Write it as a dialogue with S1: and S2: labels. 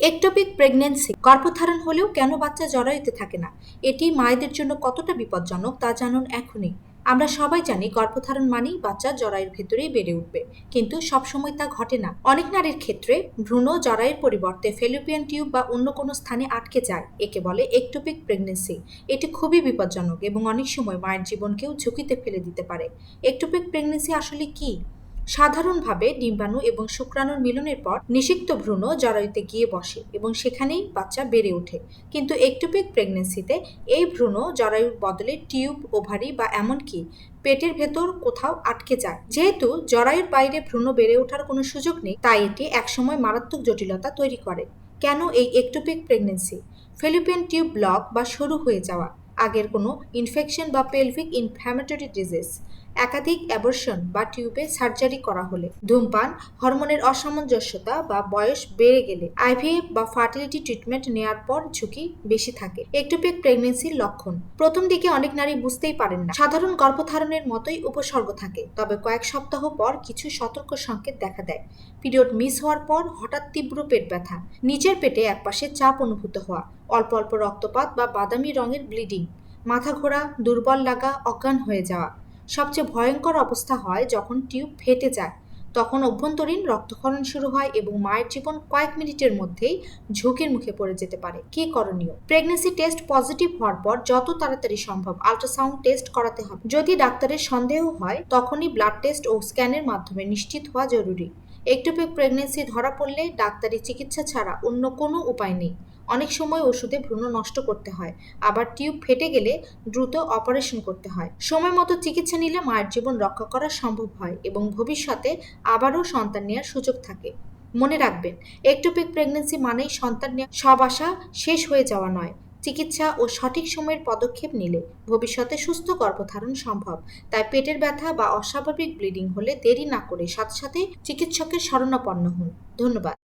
S1: Ectopic pregnancy গর্ভধারণ হলেও কেন বাচ্চা জরায়ুতে থাকে না? এটি মায়েদের জন্য কতটা বিপজ্জনক তা জানুন এখনই। আমরা সবাই জানি গর্ভধারণ মানেই বাচ্চা জরায়ুর ভেতরেই বেড়ে উঠবে। কিন্তু সবসময় তা ঘটে না। অনেক নারীর ক্ষেত্রে ভ্রূণ জরায়ুর পরিবর্তে ফেলোপিয়ান টিউব বা অন্য কোনো স্থানে আটকে যায়। একে বলে একটোপিক প্রেগনেন্সি এটি খুবই বিপজ্জনক এবং অনেক সময় মায়ের জীবনকেও ঝুঁকিতে ফেলে দিতে পারে। একটোপিক প্রেগনেন্সি আসলে কি? সাধারণভাবে ডিম্বাণু এবং শুক্রাণুর মিলনের পর নিষিক্ত ভ্রূণ জরায়ুতে গিয়ে বসে এবং সেখানেই বাচ্চা বেড়ে ওঠে। কিন্তু একটুপিক প্রেগনেন্সিতে এই ভ্রূণ জরায়ুর বদলে টিউব, ওভারি বা এমনকি পেটের ভেতর কোথাও আটকে যায়। যেহেতু জরায়ুর বাইরে ভ্রূণ বেড়ে ওঠার কোনো সুযোগ নেই, তাই এটি একসময় মারাত্মক জটিলতা তৈরি করে। কেন এই ectopic pregnancy fallopian tube block বা সরু হয়ে যাওয়া, আগের কোনো ইনফেকশন বা পেলভিক ইনফ্ল্যামেটরি ডিজিজ একাধিক অ্যাবর্শন বা টিউবে সার্জারি করা হলে ধূমপান, হরমোনের অসামঞ্জস্যতা বা বয়স বেড়ে গেলে আইভিএফ বা ফার্টিলিটি ট্রিটমেন্ট নেওয়ার পর ঝুঁকি বেশি থাকে। একটোপিক প্রেগনেন্সির লক্ষণ। প্রথম দিকে অনেক নারী বুঝতেই পারেন না। সাধারণ গর্ভধারণের মতোই উপসর্গ থাকে। তবে কয়েক সপ্তাহ পর কিছু সতর্ক সংকেত দেখা দেয়। পিরিয়ড মিস হওয়ার পর হঠাৎ তীব্র পেট ব্যথা নিচের পেটে একপাশে চাপ অনুভূত হওয়া, অল্প অল্প রক্তপাত বা বাদামি রঙের ব্লিডিং, মাথা ঘোরা, দুর্বল লাগা, অজ্ঞান হয়ে যাওয়া। সবচেয়ে ভয়ঙ্কর অবস্থা হয় যখন টিউব ফেটে যায়। তখন অভ্যন্তরীণ রক্তক্ষরণ শুরু হয় এবং মায়ের জীবন কয়েক মিনিটের মধ্যেই ঝুঁকির মুখে পড়ে যেতে পারে। কি করণীয়? প্রেগনেন্সি টেস্ট পজিটিভ হওয়ার পর যত তাড়াতাড়ি সম্ভব আল্ট্রাসাউন্ড টেস্ট করাতে হবে। যদি ডাক্তারের সন্দেহ হয়, তখনই ব্লাড টেস্ট ও স্ক্যানের মাধ্যমে নিশ্চিত হওয়া জরুরি। একটোপিক প্রেগনেন্সি ধরা পড়লে ডাক্তারি চিকিৎসা ছাড়া অন্য কোনো উপায় নেই। অনেক সময় ওষুধে ভ্রূণ নষ্ট করতে হয়, আবার টিউব ফেটে গেলে দ্রুত অপারেশন করতে হয়। সময় মতো চিকিৎসা নিলে মায়ের জীবন রক্ষা করা সম্ভব হয় এবং ভবিষ্যতে আবারও সন্তান নেওয়ার সুযোগ থাকে। মনে রাখবেন একটোপিক প্রেগনেন্সি মানেই সন্তান নেওয়া সব আশা শেষ হয়ে যাওয়া নয়। চিকিৎসা ও সঠিক সময়ের পদক্ষেপ নিলে ভবিষ্যতে সুস্থ গর্ভধারণ সম্ভব। তাই পেটের ব্যথা বা অস্বাভাবিক ব্লিডিং হলে দেরি না করে সাথে সাথে চিকিৎসকের শরণাপন্ন হন। ধন্যবাদ।